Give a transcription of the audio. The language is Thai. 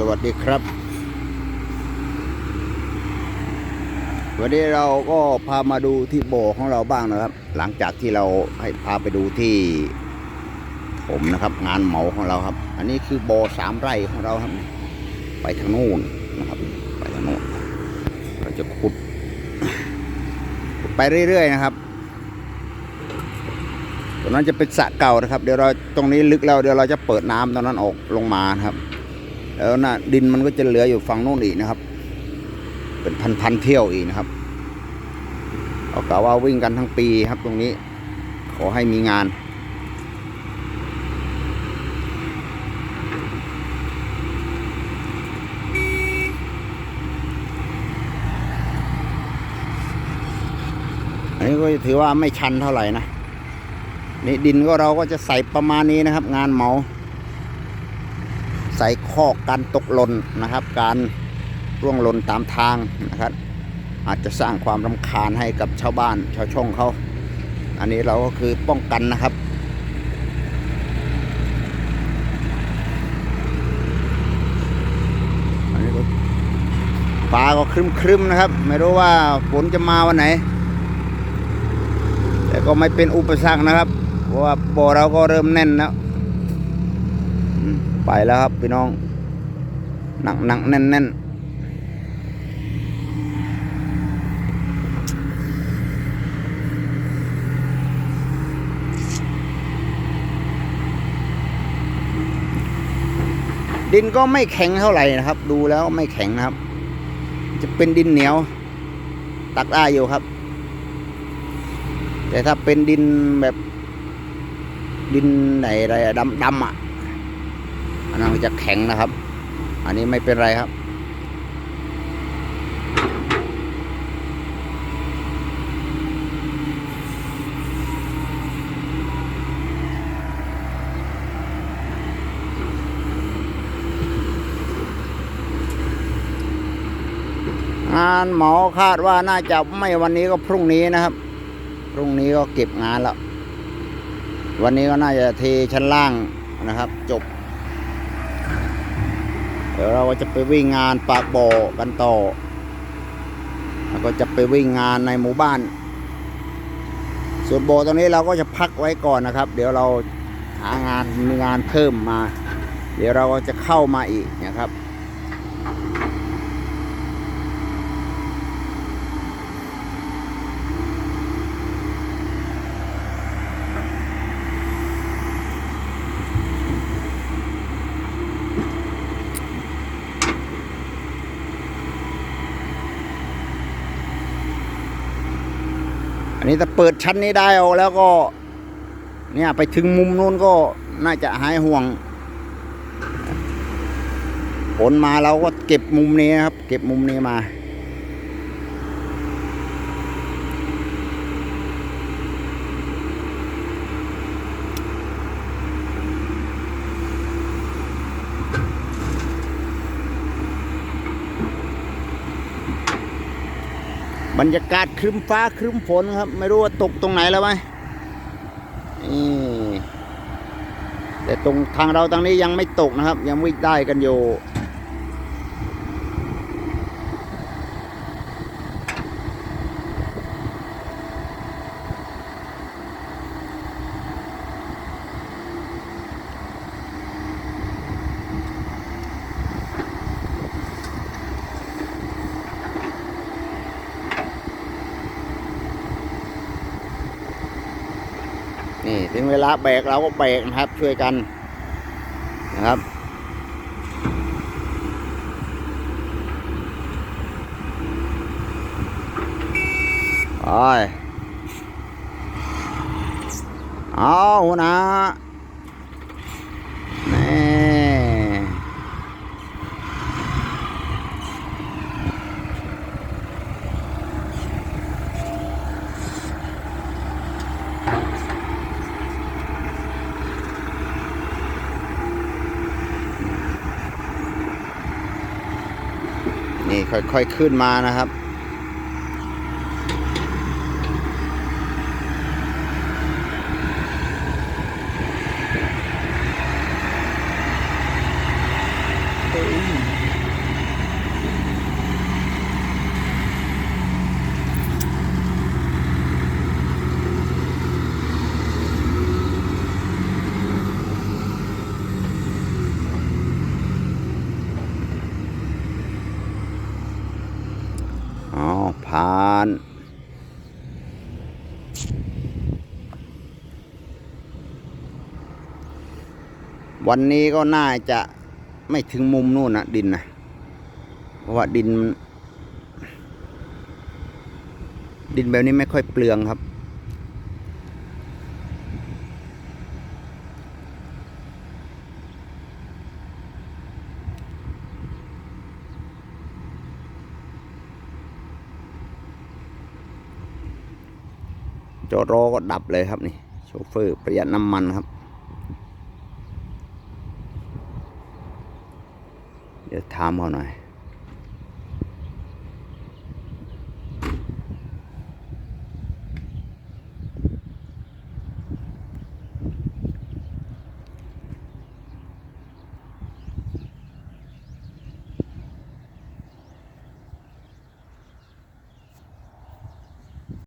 สวัสดีครับ วันนี้เราก็พามาดูที่โบของเราบ้างนะครับ หลังจากที่เราให้พาไปดูที่ผมนะครับ งานเหมาของเราครับ อันนี้คือโบสามไร่ของเราครับ ไปทางนู้นนะครับ ไปทางโน้นเราจะขุด ไปเรื่อยๆนะครับตรงนั้นจะเป็นสระเก่านะครับ เดี๋ยวเราตรงนี้ลึกแล้วเดี๋ยวเราจะเปิดน้ำตรงนั้นออกลงมาครับ แล้วน่ะดินมันก็จะเหลืออยู่ฝั่งโน้นอีกนะครับ เป็นพันพันๆเที่ยวอีกนะครับเอากะว่าวิ่งกันทั้งปีครับตรงนี้ ขอให้มีงานอันนี้ก็ถือว่าไม่ชันเท่าไหร่นะนี่ดินก็เราก็จะใส่ประมาณนี้นะครับ งานเหมา ใส่คอการตกหล่นนะครับ การร่วงหล่นตามทางนะครับ อาจจะสร้างความรำคาญให้กับชาวบ้านชาวช่องเขา อันนี้เราก็คือป้องกันนะครับอันนี้ก็ฟ้าก็ครึ้มๆนะครับ ไม่รู้ว่าฝนจะมาวันไหน แต่ก็ไม่เป็นอุปสรรคนะครับ เพราะว่าบ่อเราก็เริ่มแน่นแล้ว ไปแล้วครับพี่น้องหนักหนักแน่นแน่นดินก็ไม่แข็งเท่าไหร่นะครับ ดูแล้วไม่แข็งนะครับ จะเป็นดินเหนียว ตักได้อยู่ครับ แต่ถ้าเป็นดินแบบดินไหนอะไรดำดำอะ อันนั้นมันจะแข็งนะครับ อันนี้ไม่เป็นไรครับ งานหมอคาดว่าน่าจะไม่วันนี้ก็พรุ่งนี้นะครับ พรุ่งนี้ก็เก็บงานแล้ว วันนี้ก็น่าจะเทชั้นล่างนะครับ จบ เดี๋ยวเราจะไปวิ่งงานปากบ่อกันต่อ แล้วก็จะไปวิ่งงานในหมู่บ้าน ส่วนบ่อตรงนี้เราก็จะพักไว้ก่อนนะครับ เดี๋ยวเราหางานมีงานเพิ่มมา เดี๋ยวเราก็จะเข้ามาอีกนะครับ นนี้ถ้าเปิดชั้นนี้ได้ออกแล้วก็เนี่ยไปถึงมุมนู้นก็น่าจะหายห่วง ผลมาเราก็เก็บมุมนี้ครับ เก็บมุมนี้มา บรรยากาศครึ้มฟ้าครึ้มฝนครับ ไม่รู้ว่าตกตรงไหนแล้วไหมนี่แต่ตรงทางเราทางนี้ยังไม่ตกนะครับ ยังวิ่งได้กันอยู่ นี่ถึงเวลาแบกเราก็แบกนะครับ ช่วยกันนะครับไปเอาหัวหนะนี่ นี่ค่อยๆขึ้นมานะครับ เฮ้ย วันนี้ก็น่าจะไม่ถึงมุมนู่นนะดินนะเพราะว่าดิน ดินแบบนี้ไม่ค่อยเปลืองครับ จอรอก็ดับเลยครับนี่ โชเฟอร์ประหยัดน้ำมันครับ เดี๋ยวถามเขาหน่อย